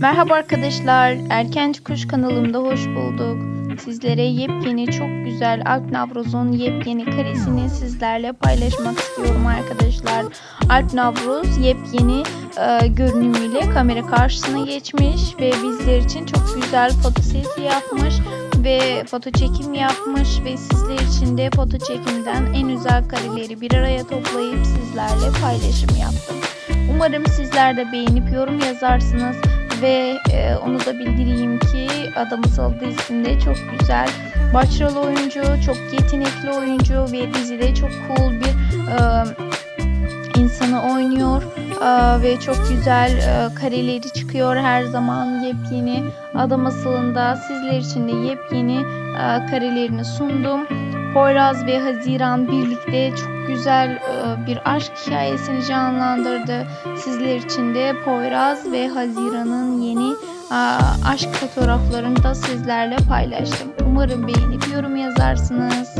Merhaba arkadaşlar, Erkenci Kuş kanalımda hoş bulduk. Sizlere yepyeni çok güzel Alp Navruz'un yepyeni karesini sizlerle paylaşmak istiyorum arkadaşlar. Alp Navruz yepyeni e, görünümüyle kamera karşısına geçmiş ve bizler için çok güzel fotosesi yapmış ve foto çekim yapmış ve sizler için de foto çekimden en güzel kareleri bir araya toplayıp sizlerle paylaşım yaptım. Umarım sizler de beğenip yorum yazarsınız ve e, onu da bildireyim ki Adam Asıl dizisinde çok güzel başrol oyuncu, çok yetenekli oyuncu ve dizide çok cool bir e, insanı oynuyor E, ve çok güzel e, kareleri çıkıyor her zaman yepyeni Adam Asıl'ında sizler için de yepyeni e, karelerini sundum. Poyraz ve Haziran birlikte çok güzel e, bir aşk hikayesini canlandırdı. Sizler için de Poyraz ve Haziran'ın yeni aşk fotoğraflarını da sizlerle paylaştım. Umarım beğenip yorum yazarsınız.